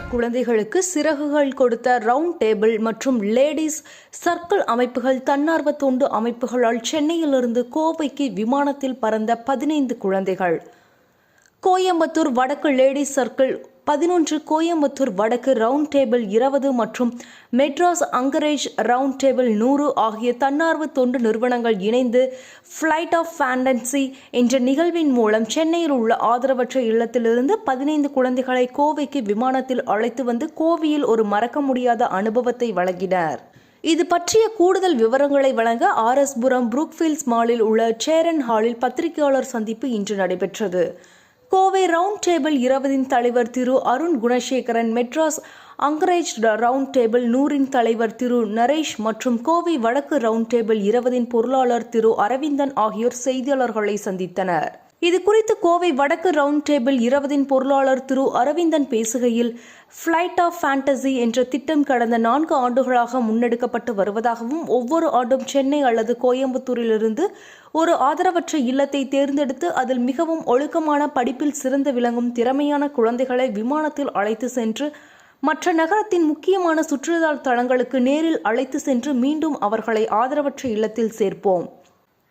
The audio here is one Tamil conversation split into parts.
குழந்தைகளுக்கு சிறகுகள் கொடுத்த ரவுண்ட் டேபிள் மற்றும் லேடிஸ் சர்க்கிள் அமைப்புகள் தன்னார்வ தொண்டு அமைப்புகளால் சென்னையிலிருந்து கோவைக்கு விமானத்தில் பறந்த பதினைந்து குழந்தைகள். கோயம்புத்தூர் வடக்கு லேடிஸ் சர்க்கிள் பதினொன்று கோயம்புத்தூர் வடக்கு ரவுண்ட் டேபிள் இருபது மற்றும் மெட்ராஸ் அங்கரேஜ் ரவுண்ட் டேபிள் நூறு ஆகிய தன்னார்வ தொண்டு நிறுவனங்கள் இணைந்து ஃப்ளைட் ஆஃப் ஃபேண்டன்சி என்ற நிகழ்வின் மூலம் சென்னையில் உள்ள ஆதரவற்ற இல்லத்திலிருந்து பதினைந்து குழந்தைகளை கோவைக்கு விமானத்தில் அழைத்து வந்து கோவையில் ஒரு மறக்க முடியாத அனுபவத்தை வழங்கினர். இது பற்றிய கூடுதல் விவரங்களை வழங்க ஆர்எஸ்புரம் புரூக்ஃபீல்ட்ஸ் மாலில் உள்ள சேரன் ஹாலில் பத்திரிகையாளர் சந்திப்பு இன்று நடைபெற்றது. கோவை ரவுண்ட் டேபிள் இருபதின் தலைவர் Thiru Arun Gunasekaran Madras anchorage round table நூறின் தலைவர் திரு நரேஷ் மற்றும் கோவை வடக்கு ரவுண்ட் டேபிள் இருபதின் பொருளாளர் திரு அரவிந்தன் ஆகியோர் செய்தியாளர்களை சந்தித்தனர். இது குறித்து கோவை வடக்கு ரவுண்ட் டேபிள் இருபதின் பொருளாளர் திரு அரவிந்தன் பேசுகையில் ஃப்ளைட் ஆஃப் ஃபேண்டசி என்ற திட்டம் கடந்த நான்கு ஆண்டுகளாக முன்னெடுக்கப்பட்டு வருவதாகவும் ஒவ்வொரு ஆண்டும் சென்னை அல்லது கோயம்புத்தூரிலிருந்து ஒரு ஆதரவற்ற இல்லத்தை தேர்ந்தெடுத்து அதில் மிகவும் ஒழுக்கமான படிப்பில் சிறந்து விளங்கும் திறமையான குழந்தைகளை விமானத்தில் அழைத்து சென்று மற்ற நகரத்தின் முக்கியமான சுற்றுலா தலங்களுக்கு நேரில் அழைத்து சென்று மீண்டும் அவர்களை ஆதரவற்ற இல்லத்தில் சேர்ப்போம்.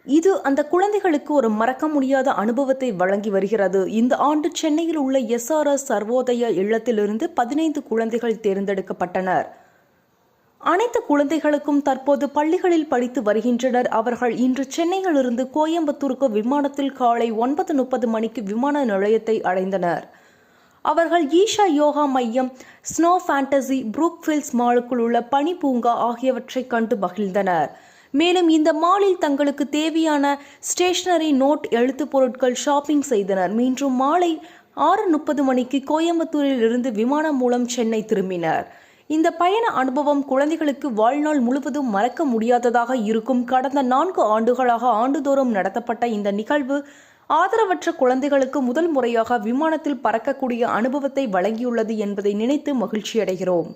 இது அந்த குழந்தைகளுக்கு ஒரு மறக்க முடியாத அனுபவத்தை வழங்கி வருகிறது. இந்த ஆண்டு சென்னையில் உள்ள எஸ்ஆர்எஸ் சர்வோதய இல்லத்திலிருந்து பதினைந்து குழந்தைகள் தேர்ந்தெடுக்கப்பட்டனர். அனைத்து குழந்தைகளுக்கும் தற்போது பள்ளிகளில் படித்து வருகின்றனர். அவர்கள் இன்று சென்னையிலிருந்து கோயம்புத்தூருக்கு விமானத்தில் காலை ஒன்பது முப்பது மணிக்கு விமான நிலையத்தை அடைந்தனர். அவர்கள் ஈஷா யோகா மையம் ஸ்னோ ஃபேண்டசி புரூக்ஃபில்ஸ் மாலுக்குள் உள்ள பனி பூங்கா ஆகியவற்றை கண்டு மகிழ்ந்தனர். மேலும் இந்த மாலில் தங்களுக்கு தேவையான ஸ்டேஷனரி நோட் எழுத்துப் பொருட்கள் ஷாப்பிங் செய்தனர். மீண்டும் மாலை ஆறு முப்பது மணிக்கு கோயம்புத்தூரில் இருந்து விமானம் மூலம் சென்னை திரும்பினர். இந்த பயண அனுபவம் குழந்தைகளுக்கு வாழ்நாள் முழுவதும் மறக்க முடியாததாக இருக்கும். கடந்த நான்கு ஆண்டுகளாக ஆண்டுதோறும் நடத்தப்பட்ட இந்த நிகழ்வு ஆதரவற்ற குழந்தைகளுக்கு முதல் முறையாக விமானத்தில் பறக்கக்கூடிய அனுபவத்தை வழங்கியுள்ளது என்பதை நினைத்து மகிழ்ச்சியடைகிறோம்.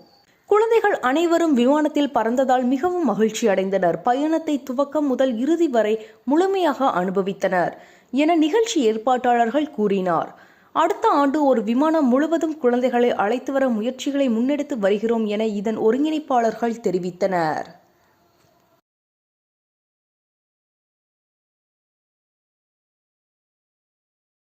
குழந்தைகள் அனைவரும் விமானத்தில் பறந்ததால் மிகவும் மகிழ்ச்சி அடைந்தனர். பயணத்தை துவக்கம் முதல் இறுதி வரை முழுமையாக அனுபவித்தனர் என நிகழ்ச்சி ஏற்பாட்டாளர்கள் கூறினார். அடுத்த ஆண்டு ஒரு விமானம் முழுவதும் குழந்தைகளை அழைத்து வர முயற்சிகளை முன்னெடுத்து வருகிறோம் என இதன் ஒருங்கிணைப்பாளர்கள் தெரிவித்தனர்.